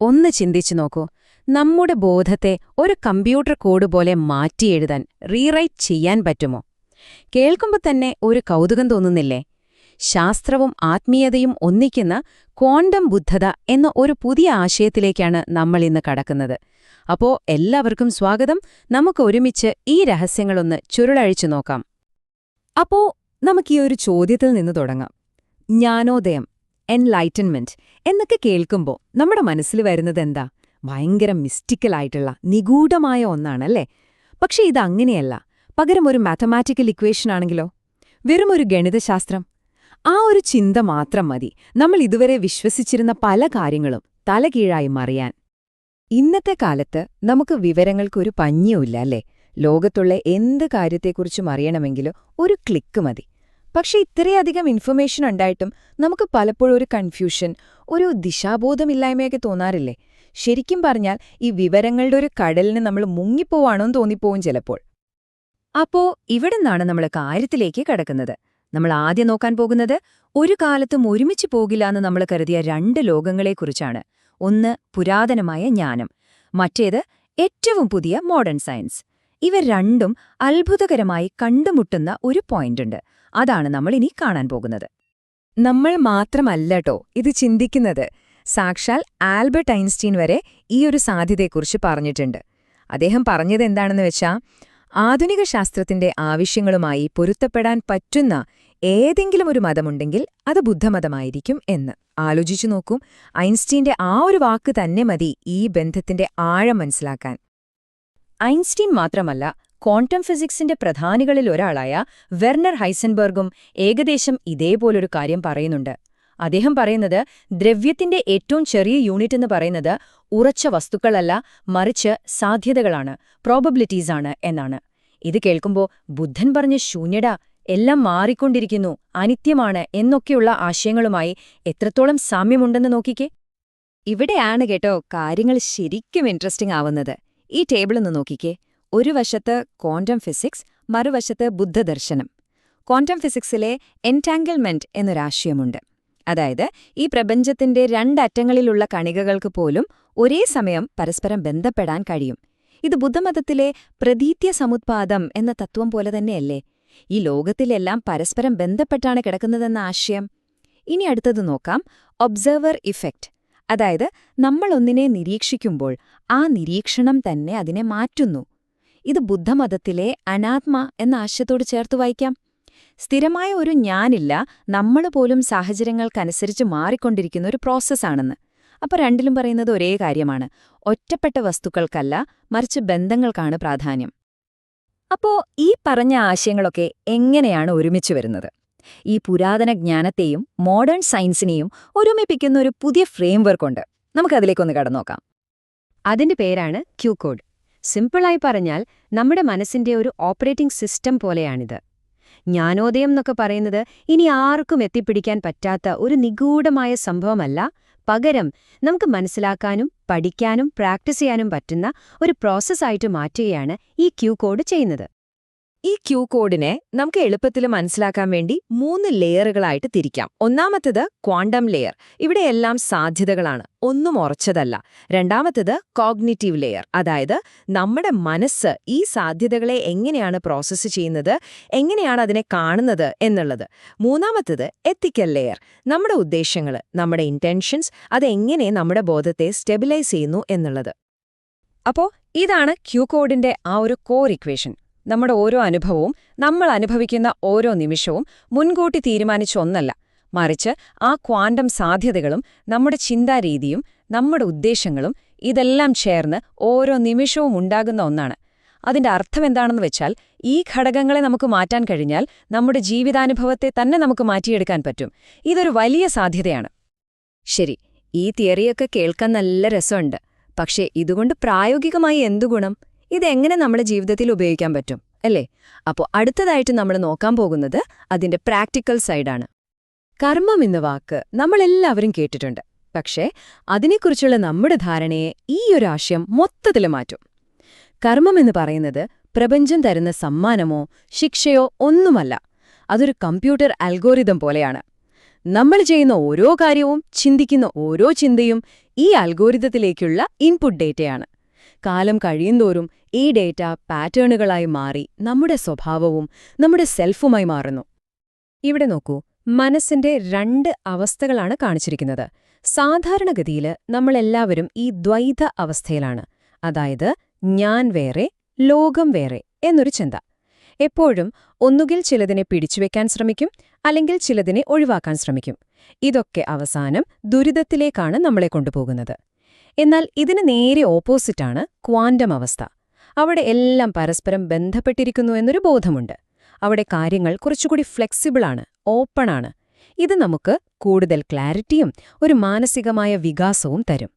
ഒന്ന് ചിന്തിച്ചു നോക്കൂ. നമ്മുടെ ബോധത്തെ ഒരു കമ്പ്യൂട്ടർ കോഡ് പോലെ മാറ്റിയെഴുതാൻ റീറൈറ്റ് ചെയ്യാൻ പറ്റുമോ? കേൾക്കുമ്പോൾ തന്നെ ഒരു കൗതുകം തോന്നുന്നില്ലേ? ശാസ്ത്രവും ആത്മീയതയും ഒന്നിക്കുന്ന ക്വാണ്ടം ബുദ്ധത എന്ന ഒരു പുതിയ ആശയത്തിലേക്കാണ് നമ്മൾ ഇന്ന് കടക്കുന്നത്. അപ്പോ എല്ലാവർക്കും സ്വാഗതം. നമുക്ക് ഒരുമിച്ച് ഈ രഹസ്യങ്ങളൊന്ന് ചുരുളഴിച്ചു നോക്കാം. അപ്പോ നമുക്ക് ഈ ഒരു ചോദ്യത്തിൽ നിന്ന് തുടങ്ങാം. ജ്ഞാനോദയം. എൻലൈറ്റൻമെന്റ് എന്നൊക്കെ കേൾക്കുമ്പോൾ നമ്മുടെ മനസ്സിൽ വരുന്നത് എന്താ? ഭയങ്കര മിസ്റ്റിക്കലായിട്ടുള്ള നിഗൂഢമായ ഒന്നാണല്ലേ? പക്ഷെ ഇതങ്ങനെയല്ല പകരം ഒരു മാത്തമാറ്റിക്കൽ ഇക്വേഷൻ ആണെങ്കിലോ? വെറും ഒരു ഗണിതശാസ്ത്രം? ആ ഒരു ചിന്ത മാത്രം മതി. നമ്മൾ ഇതുവരെ വിശ്വസിച്ചിരുന്ന പല കാര്യങ്ങളും തലകീഴായി മറിയാൻ. ഇന്നത്തെ കാലത്ത് നമുക്ക് വിവരങ്ങൾക്കൊരു പഞ്ഞിയുമില്ല അല്ലേ? ലോകത്തുള്ള എന്ത് കാര്യത്തെക്കുറിച്ചും അറിയണമെങ്കിലും ഒരു ക്ലിക്ക് മതി. പക്ഷെ ഇത്രയധികം ഇൻഫർമേഷൻ ഉണ്ടായിട്ടും നമുക്ക് പലപ്പോഴും ഒരു കൺഫ്യൂഷൻ ഒരു ദിശാബോധമില്ലായ്മയൊക്കെ തോന്നാറില്ലേ? ശരിക്കും പറഞ്ഞാൽ ഈ വിവരങ്ങളുടെ ഒരു കടലിന് നമ്മൾ മുങ്ങിപ്പോവാണോന്ന് തോന്നിപ്പോവും ചിലപ്പോൾ. അപ്പോ ഇവിടെ നിന്നാണ് നമ്മൾ കാര്യത്തിലേക്ക് കടക്കുന്നത്. നമ്മൾ ആദ്യം നോക്കാൻ പോകുന്നത് ഒരു കാലത്തും ഒരുമിച്ച് പോകില്ലാന്ന് നമ്മൾ കരുതിയ രണ്ട് ലോകങ്ങളെക്കുറിച്ചാണ്. ഒന്ന് പുരാതനമായ ജ്ഞാനം മറ്റേത് ഏറ്റവും പുതിയ മോഡേൺ സയൻസ് ഇവ രണ്ടും അത്ഭുതകരമായി കണ്ടുമുട്ടുന്ന ഒരു പോയിന്റുണ്ട് അതാണ് നമ്മൾ ഇനി കാണാൻ പോകുന്നത്. നമ്മൾ മാത്രമല്ലട്ടോ ഇത് ചിന്തിക്കുന്നത്. സാക്ഷാൽ ആൽബർട്ട് ഐൻസ്റ്റീൻ വരെ ഈ ഒരു സാധ്യതയെക്കുറിച്ച് പറഞ്ഞിട്ടുണ്ട്. അദ്ദേഹം പറഞ്ഞത് എന്താണെന്ന് വെച്ചാൽ ആധുനിക ശാസ്ത്രത്തിന്റെ ആവശ്യങ്ങളുമായി പൊരുത്തപ്പെടാൻ പറ്റുന്ന ഏതെങ്കിലും ഒരു മതമുണ്ടെങ്കിൽ അത് ബുദ്ധമതമായിരിക്കും എന്ന്. ആലോചിച്ചു നോക്കും ഐൻസ്റ്റീന്റെ ആ ഒരു വാക്ക് തന്നെ മതി ഈ ബന്ധത്തിന്റെ ആഴം മനസ്സിലാക്കാൻ. ഐൻസ്റ്റീൻ മാത്രമല്ല ക്വാണ്ടം ഫിസിക്സിന്റെ പ്രധാനികളിൽ ഒരാളായ വെർണർ ഹൈസൻബർഗും ഏകദേശം ഇതേപോലൊരു കാര്യം പറയുന്നുണ്ട്. അദ്ദേഹം പറയുന്നത് ദ്രവ്യത്തിന്റെ ഏറ്റവും ചെറിയ യൂണിറ്റ് എന്ന് പറയുന്നത് ഉറച്ച വസ്തുക്കളല്ല മറിച്ച് സാധ്യതകളാണ് പ്രോബബിലിറ്റീസാണ് എന്നാണ്. ഇത് കേൾക്കുമ്പോൾ ബുദ്ധൻ പറഞ്ഞ ശൂന്യട എല്ലാം മാറിക്കൊണ്ടിരിക്കുന്നു അനിത്യമാണ് എന്നൊക്കെയുള്ള ആശയങ്ങളുമായി എത്രത്തോളം സാമ്യമുണ്ടെന്ന് നോക്കിക്കേ. ഇവിടെയാണ് കേട്ടോ കാര്യങ്ങൾ ശരിക്കും ഇൻട്രസ്റ്റിംഗ് ആവുന്നത്. ഈ ടേബിളൊന്ന് നോക്കിക്കേ. ഒരു വശത്ത് ക്വാണ്ടം ഫിസിക്സ് മറുവശത്ത് ബുദ്ധദർശനം. ക്വാണ്ടം ഫിസിക്സിലെ എന്റാങ്കിൾമെന്റ് എന്നൊരാശയമുണ്ട്. അതായത് ഈ പ്രപഞ്ചത്തിന്റെ രണ്ടറ്റങ്ങളിലുള്ള കണികകൾക്ക് പോലും ഒരേ സമയം പരസ്പരം ബന്ധപ്പെടാൻ കഴിയും. ഇത് ബുദ്ധമതത്തിലെ പ്രതീത്യ സമുത്പാദം എന്ന തത്വം പോലെ തന്നെയല്ലേ? ഈ ലോകത്തിലെല്ലാം പരസ്പരം ബന്ധപ്പെട്ടാണ് കിടക്കുന്നതെന്ന ആശയം. ഇനി അടുത്തത് നോക്കാം. Observer effect. അതായത് നമ്മളൊന്നിനെ നിരീക്ഷിക്കുമ്പോൾ ആ നിരീക്ഷണം തന്നെ അതിനെ മാറ്റുന്നു. ഇത് ബുദ്ധമതത്തിലെ അനാത്മ എന്ന ആശയത്തോട് ചേർത്ത് വായിക്കാം. സ്ഥിരമായ ഒരു ഞാനില്ല നമ്മൾ പോലും സാഹചര്യങ്ങൾക്കനുസരിച്ച് മാറിക്കൊണ്ടിരിക്കുന്ന ഒരു പ്രോസസ്സാണെന്ന് അപ്പൊ രണ്ടിലും പറയുന്നത് ഒരേ കാര്യമാണ്. ഒറ്റപ്പെട്ട വസ്തുക്കൾക്കല്ല മറിച്ച് ബന്ധങ്ങൾക്കാണ് പ്രാധാന്യം. അപ്പോ ഈ പറഞ്ഞ ആശയങ്ങളൊക്കെ എങ്ങനെയാണ് ഒരുമിച്ച് വരുന്നത്? ഈ പുരാതന ജ്ഞാനത്തെയും മോഡേൺ സയൻസിനെയും ഒരുമിപ്പിക്കുന്ന ഒരു പുതിയ ഫ്രെയിംവർക്ക് ഉണ്ട്. നമുക്കതിലേക്കൊന്ന് കടന്നോക്കാം. അതിന്റെ പേരാണ് ക്യൂ കോഡ് സിമ്പിളായി പറഞ്ഞാൽ നമ്മുടെ മനസ്സിന്റെ ഒരു ഓപ്പറേറ്റിംഗ് സിസ്റ്റം പോലെയാണിത്. ജ്ഞാനോദയം എന്നൊക്കെ പറയുന്നത് ഇനി ആർക്കും എത്തിപ്പിടിക്കാൻ പറ്റാത്ത ഒരു നിഗൂഢമായ സംഭവമല്ല. പകരം നമുക്ക് മനസ്സിലാക്കാനും പഠിക്കാനും പ്രാക്ടീസ് ചെയ്യാനും പറ്റുന്ന ഒരു പ്രോസസ്സായിട്ട് മാറ്റുകയാണ് ഈ ക്യൂ കോഡ് ചെയ്യുന്നത്. ഈ ക്യൂ കോഡിനെ നമുക്ക് എളുപ്പത്തിൽ മനസ്സിലാക്കാൻ വേണ്ടി മൂന്ന് ലെയറുകളായിട്ട് തിരിക്കാം. ഒന്നാമത്തത് ക്വാണ്ടം ലെയർ. ഇവിടെ എല്ലാം സാധ്യതകളാണ്. ഒന്നും ഉറച്ചതല്ല. രണ്ടാമത്തത് കോഗ്നിറ്റീവ് ലെയർ. അതായത് നമ്മുടെ മനസ്സ് ഈ സാധ്യതകളെ എങ്ങനെയാണ് പ്രോസസ്സ് ചെയ്യുന്നത് എങ്ങനെയാണ് അതിനെ കാണുന്നത് എന്നുള്ളത്. മൂന്നാമത്തത് എത്തിക്കൽ ലെയർ. നമ്മുടെ ഉദ്ദേശങ്ങൾ നമ്മുടെ ഇന്റൻഷൻസ് അതെങ്ങനെ നമ്മുടെ ബോധത്തെ സ്റ്റെബിലൈസ് ചെയ്യുന്നു എന്നുള്ളത്. അപ്പോ ഇതാണ് ക്യൂ കോഡിന്റെ ആ ഒരു കോർ ഇക്വേഷൻ. നമ്മുടെ ഓരോ അനുഭവവും നമ്മൾ അനുഭവിക്കുന്ന ഓരോ നിമിഷവും മുൻകൂട്ടി തീരുമാനിച്ച ഒന്നല്ല. മറിച്ച് ആ ക്വാണ്ടം സാധ്യതകളും നമ്മുടെ ചിന്താരീതിയും നമ്മുടെ ഉദ്ദേശങ്ങളും ഇതെല്ലാം ചേർന്ന് ഓരോ നിമിഷവും ഉണ്ടാകുന്ന ഒന്നാണ്. അതിന്റെ അർത്ഥം എന്താണെന്ന് വെച്ചാൽ ഈ ഘടകങ്ങളെ നമുക്ക് മാറ്റാൻ കഴിഞ്ഞാൽ നമ്മുടെ ജീവിതാനുഭവത്തെ തന്നെ നമുക്ക് മാറ്റിയെടുക്കാൻ പറ്റും. ഇതൊരു വലിയ സാധ്യതയാണ്. ശരി ഈ തിയറിയൊക്കെ കേൾക്കാൻ നല്ല രസമുണ്ട്. പക്ഷേ ഇതുകൊണ്ട് പ്രായോഗികമായി എന്തു ഗുണം? ഇതെങ്ങനെ നമ്മുടെ ജീവിതത്തിൽ ഉപയോഗിക്കാൻ പറ്റും അല്ലേ? അപ്പോൾ അടുത്തതായിട്ട് നമ്മൾ നോക്കാൻ പോകുന്നത് അതിന്റെ പ്രാക്ടിക്കൽ സൈഡാണ്. കർമ്മം എന്ന വാക്ക് നമ്മളെല്ലാവരും കേട്ടിട്ടുണ്ട്. പക്ഷേ അതിനെക്കുറിച്ചുള്ള നമ്മുടെ ധാരണയെ ഈ ഒരു ആശയം മൊത്തത്തിൽ മാറ്റും. കർമ്മം എന്ന് പറയുന്നത് പ്രപഞ്ചം തരുന്ന സമ്മാനമോ ശിക്ഷയോ ഒന്നുമല്ല. അതൊരു കമ്പ്യൂട്ടർ അൽഗോരിതം പോലെയാണ്. നമ്മൾ ചെയ്യുന്ന ഓരോ കാര്യവും ചിന്തിക്കുന്ന ഓരോ ചിന്തയും ഈ അൽഗോരിതത്തിലേക്കുള്ള ഇൻപുട്ട് ഡേറ്റയാണ്. കാലം കഴിയുന്തോറും ഈ ഡേറ്റ പാറ്റേണുകളായി മാറി നമ്മുടെ സ്വഭാവവും നമ്മുടെ സെൽഫുമായി മാറുന്നു. ഇവിടെ നോക്കൂ മനസ്സിന്റെ രണ്ട് അവസ്ഥകളാണ് കാണിച്ചിരിക്കുന്നത്. സാധാരണഗതിയിൽ നമ്മളെല്ലാവരും ഈ ദ്വൈത അവസ്ഥയിലാണ്. അതായത് ഞാൻ വേറെ ലോകം വേറെ എന്നൊരു ചിന്ത. എപ്പോഴും ഒന്നുകിൽ ചിലതിനെ പിടിച്ചുവെക്കാൻ ശ്രമിക്കും അല്ലെങ്കിൽ ചിലതിനെ ഒഴിവാക്കാൻ ശ്രമിക്കും. ഇതൊക്കെ അവസാനം ദുരിതത്തിലേക്കാണ് നമ്മളെ കൊണ്ടുപോകുന്നത്. എന്നാൽ ഇതിന് നേരെ ഓപ്പോസിറ്റാണ് ക്വാണ്ടം അവസ്ഥ. അവിടെ എല്ലാം പരസ്പരം ബന്ധപ്പെട്ടിരിക്കുന്നു എന്നൊരു ബോധമുണ്ട്. അവിടെ കാര്യങ്ങൾ കുറച്ചുകൂടി ഫ്ലെക്സിബിളാണ് ഓപ്പണാണ് ഇത് നമുക്ക് കൂടുതൽ ക്ലാരിറ്റിയും ഒരു മാനസികമായ വികാസവും തരും.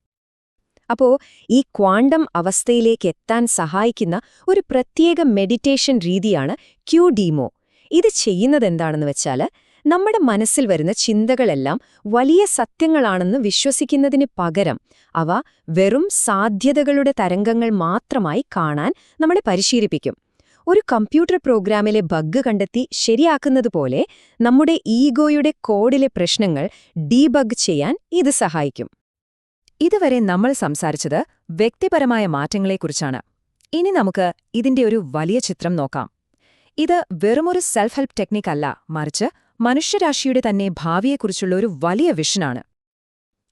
അപ്പോ ഈ ക്വാണ്ടം അവസ്ഥയിലേക്ക് എത്താൻ സഹായിക്കുന്ന ഒരു പ്രത്യേക മെഡിറ്റേഷൻ രീതിയാണ് ക്യൂ ഡീമോ ഇത് ചെയ്യുന്നതെന്താണെന്ന് വെച്ചാൽ നമ്മുടെ മനസ്സിൽ വരുന്ന ചിന്തകളെല്ലാം വലിയ സത്യങ്ങളാണെന്ന് വിശ്വസിക്കുന്നതിന് പകരം അവ വെറും സാധ്യതകളുടെ തരംഗങ്ങൾ മാത്രമായി കാണാൻ നമ്മളെ പരിശീലിപ്പിക്കും. ഒരു കമ്പ്യൂട്ടർ പ്രോഗ്രാമിലെ ബഗ് കണ്ടെത്തി ശരിയാക്കുന്നതുപോലെ നമ്മുടെ ഈഗോയുടെ കോഡിലെ പ്രശ്നങ്ങൾ ഡീബഗ് ചെയ്യാൻ ഇത് സഹായിക്കും. ഇതുവരെ നമ്മൾ സംസാരിച്ചത് വ്യക്തിപരമായ മാറ്റങ്ങളെക്കുറിച്ചാണ്. ഇനി നമുക്ക് ഇതിന്റെ ഒരു വലിയ ചിത്രം നോക്കാം. ഇത് വെറുമൊരു സെൽഫ് ഹെൽപ്പ് ടെക്നിക്കല്ല മറിച്ച് മനുഷ്യരാശിയുടെ തന്നെ ഭാവിയെക്കുറിച്ചുള്ള ഒരു വലിയ വിഷനാണ്.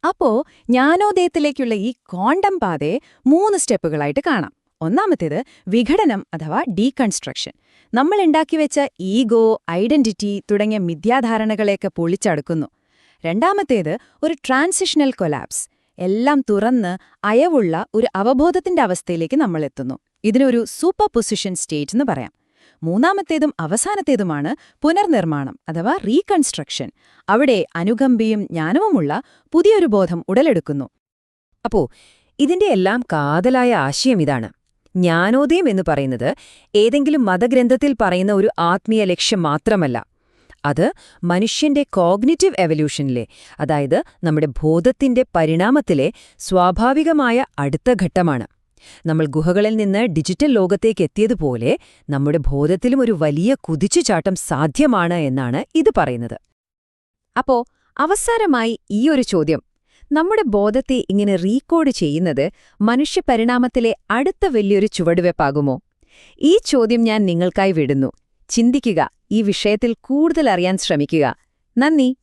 അപ്പോ ജ്ഞാനോദയത്തിലേക്കുള്ള ഈ കോണ്ടം പാതയെ മൂന്ന് സ്റ്റെപ്പുകളായിട്ട് കാണാം. ഒന്നാമത്തേത് വിഘടനം അഥവാ ഡീകൺസ്ട്രക്ഷൻ. നമ്മൾ ഉണ്ടാക്കിവെച്ച ഈഗോ ഐഡന്റിറ്റി തുടങ്ങിയ മിഥ്യാധാരണകളെയൊക്കെ പൊളിച്ചടുക്കുന്നു. രണ്ടാമത്തേത് ഒരു ട്രാൻസിഷണൽ കൊലാപ്സ്. എല്ലാം തുറന്ന് അയവുള്ള ഒരു അവബോധത്തിന്റെ അവസ്ഥയിലേക്ക് നമ്മൾ എത്തുന്നു ഇതിനൊരു സൂപ്പർ പൊസിഷൻ സ്റ്റേറ്റ് എന്ന് പറയാം. മൂന്നാമത്തേതും അവസാനത്തേതുമാണ് പുനർനിർമ്മാണം അഥവാ റീകൺസ്ട്രക്ഷൻ. അവിടെ അനുകമ്പയും ജ്ഞാനവുമുള്ള പുതിയൊരു ബോധം ഉടലെടുക്കുന്നു. അപ്പോ ഇതിന്റെ എല്ലാം കാതലായ ആശയം ഇതാണ്. ജ്ഞാനോദയം എന്ന് പറയുന്നത് ഏതെങ്കിലും മതഗ്രന്ഥത്തിൽ പറയുന്ന ഒരു ആത്മീയ ലക്ഷ്യം മാത്രമല്ല. അത് മനുഷ്യന്റെ കോഗ്നിറ്റീവ് എവല്യൂഷനിലെ അതായത് നമ്മുടെ ബോധത്തിന്റെ പരിണാമത്തിലെ സ്വാഭാവികമായ അടുത്ത ഘട്ടമാണ്. നമ്മൾ ഗുഹകളിൽ നിന്ന് ഡിജിറ്റൽ ലോകത്തേക്ക് എത്തിയതുപോലെ നമ്മുടെ ബോധത്തിലും ഒരു വലിയ കുതിച്ചുചാട്ടം സാധ്യമാണ് എന്നാണ് ഇത് പറയുന്നത്. അപ്പോ അവസാനമായി ഈ ഒരു ചോദ്യം. നമ്മുടെ ബോധത്തെ ഇങ്ങനെ റീകോഡ് ചെയ്യുന്നത് മനുഷ്യപരിണാമത്തിലെ അടുത്ത വലിയൊരു ചുവടുവെപ്പാകുമോ? ഈ ചോദ്യം ഞാൻ നിങ്ങൾക്കായി വിടുന്നു. ചിന്തിക്കുക. ഈ വിഷയത്തിൽ കൂടുതൽ അറിയാൻ ശ്രമിക്കുക. നന്ദി.